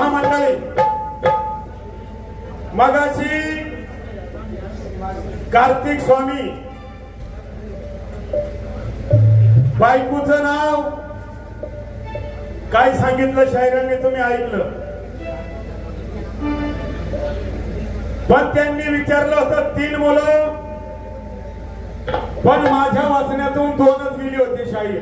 महामंडळी. मगाशी कार्तिक स्वामी बायकूच नाव काय सांगितलं शायरांनी तुम्ही ऐकलं? पण त्यांनी विचारलं होतं तीन मुलं पण माझ्या वाचण्यातून दोनच गेली होती शाहीर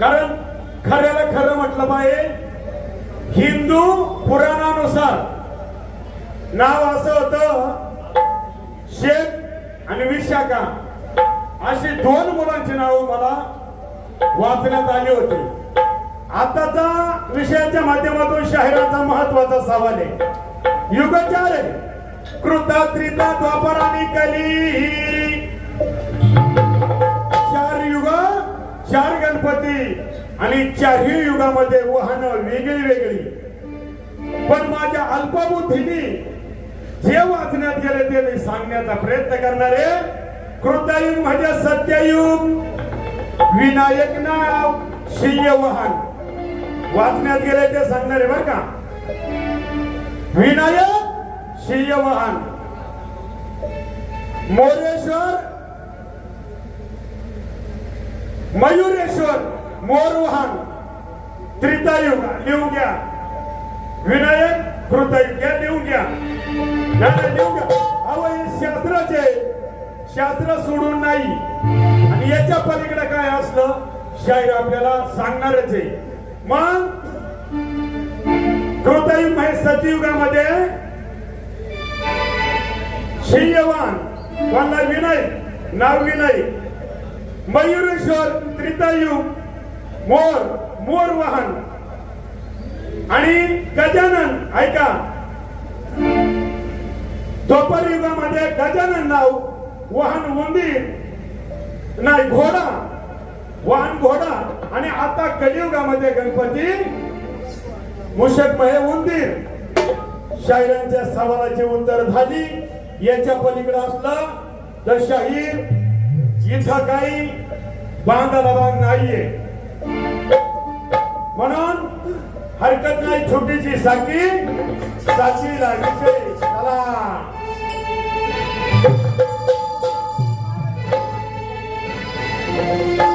कारण खऱ्याला खरं म्हटलं पाहिजे हिंदू पुराणानुसार नाव असं होतं शेख आणि विशाखा अशी दोन मुलांची नावं मला वाचण्यात आली होती. आताचा विषयाच्या माध्यमातून शाहिराचा महत्त्वाचा सवाल आहे. युगचार आहे कृता त्रिता द्वापर आणि कली. आणि चारही युगामध्ये वाहनं वेगळी वेगळी. पण माझ्या अल्पबुद्धीने जे वाचण्यात गेले ते मी सांगण्याचा प्रयत्न करणारे कृतयुग म्हणजे सत्ययुग. विनायक नाव शिय वाहन. वाचण्यात गेले ते सांगणार आहे का? विनायक शिय वाहन. मोरेश्वर मयुरेश्वर. मोरुहान त्रितायुग लिहून घ्या विनायक कृतयुग या लिहून घ्या लिहून घ्या अहो हे शास्त्राचे. शास्त्र सोडून नाही. आणि याच्या पलीकडे काय असलं? शाहीर आपल्याला सांगणारच आहे. मग कृतयुग हे सतयुगामध्ये शियवान वल्ला विनय नाव विनय मयुरेश्वर त्रितायुग मोर मोर वाहन. आणि गजानन ऐका. द्वापर युगामध्ये गजानन नाव वाहन उंदीर नाही घोडा. वाहन घोडा. आणि आता कलियुगामध्ये गणपती मुशकमय उंदीर. शाहिरांच्या सवालाची उत्तर झाली. याच्या पलीकडे असलं तर शाहीर. इथं काही बांधाला बांध नाहीये. म्हणून हरकत नाही छोटीची साखी साखी लागीचे चला. आलो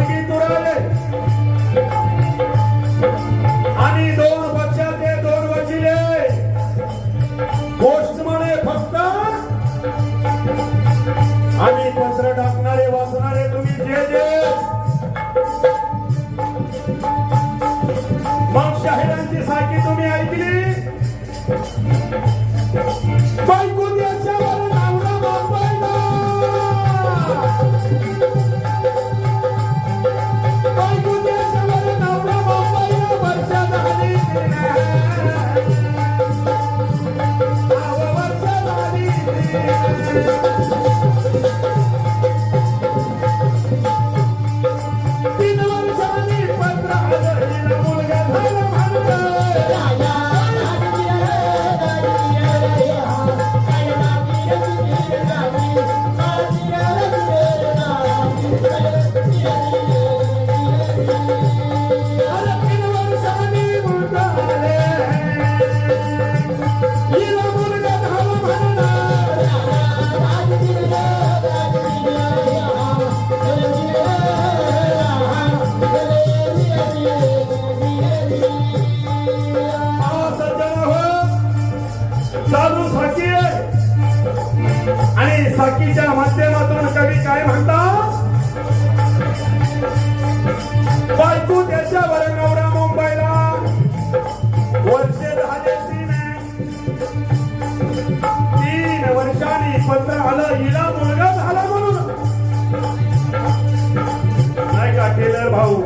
तुराले आणि दोन पक्षाचे दोन वकिले गोष्ट म्हणे फक्त. पत्र टाकणारे वाचणारे तुम्ही जे जे. मग शाहिरांची तुम्ही ऐकली? बायको त्याच्यावर आली तीन साखीच्या माध्यमातून कवी काय म्हणतात बायको त्याच्यावर नवरा मुंबईला. वर्षे झाले तीन. तीन वर्षांनी पत्र आलं हिला मुलगा झाला म्हणून. नाही का टेलर भाऊ?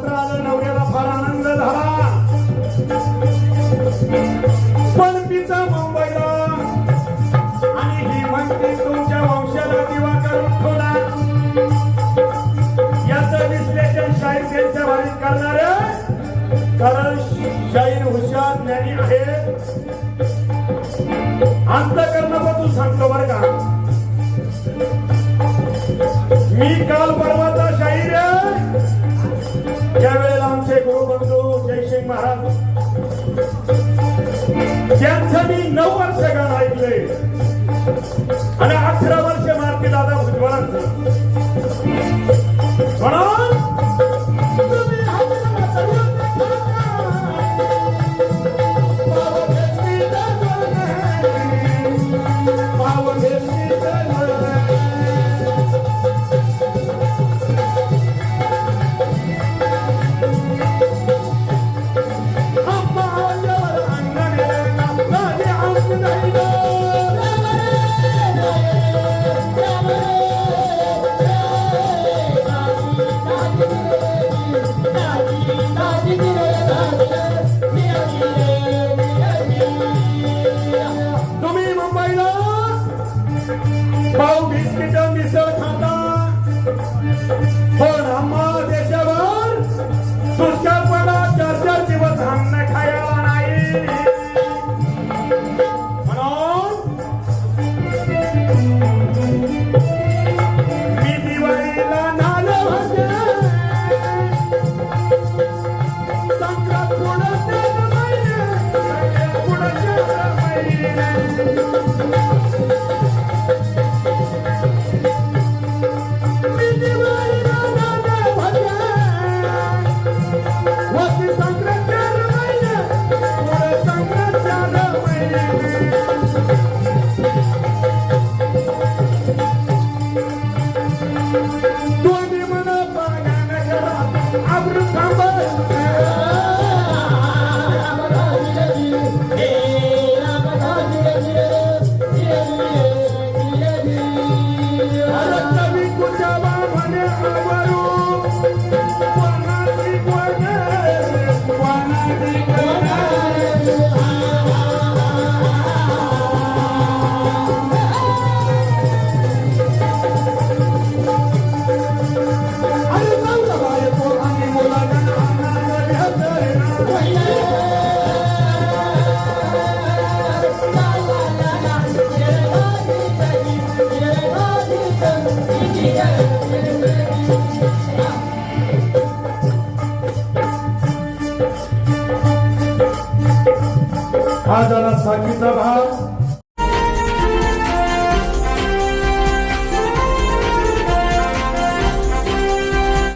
पत्र आलं नवऱ्याला फार आनंद झाला. पण तिचा मुंबईला आणि ही म्हणते तुमच्या वंशाला दिवा करून ठेवला. याच विश्लेषण शाहीर त्यांच्या वारीत करणार कारण शाहीर हुशार ज्ञानी आहे. अंतकरणापासून सांगतो बरं का. मी काल परवा आणि अठरा हा झाला साखीचा भाग